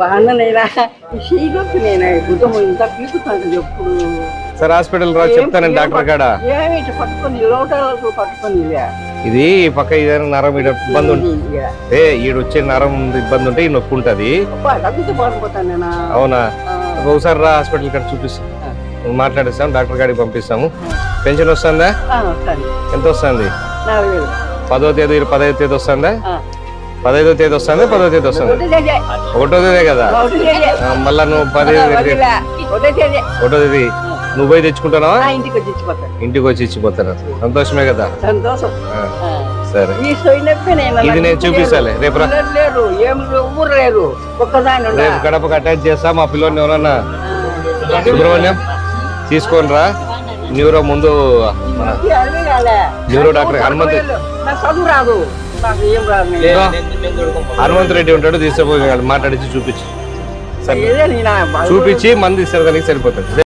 బాగున్నాయిరా. ఈ సీగొచ్చు నేను గుద్దం ఇంత పీకుతాను ఎప్పుడు. సరే హాస్పిటల్ రా చెప్తానండి డాక్టర్ కాడ. ఏమి పట్టుకొని లోటాలకు పట్టుకొని ఇదే. పక్క ఏదైనా నరం ఈడ ఇబ్బంది ఉంటుంది. ఏ ఈడ వచ్చే నరం ఇబ్బంది ఉంటే ఈ నొప్పి ఉంటది అవునా? ఒకసారి రా హాస్పిటల్ కాడ చూపిస్తాం మాట్లాడిస్తాం డాక్టర్ గారికి పంపిస్తాము. పెన్షన్ వస్తుందా? ఎంత వస్తుంది? పదో తేదీ పదహైదు తేదీ వస్తుందా. పదహైదో తేదీ వస్తుందా పదో తేదీ వస్తుందా. ఒకటి తేదీ. కదా? మళ్ళా నువ్వు వదిలే. ఒకటే తేదీ. నువ్వు పోయి తెచ్చుకుంటున్నావా? ఆ, ఇంటికి వచ్చి ఇచ్చిపోతాను సంతోషమే కదా. సరే. ఇది నేను చూపిస్తాలే. రేపు. రేపు గడపకు అటాచ్ చేస్తా మా పిల్లోని ఎవరన్నా? సుబ్రహ్మణ్యం తీసుకొని రా. న్యూరో ముందు మన. న్యూరో డాక్టర్ హనుమంత్ హనుమంత్ రెడ్డి ఉంటాడు తీసుకుపోయి మాట్లాడించి చూపించు. చూపించి మంది ఇస్తారు దానికి సరిపోతుంది.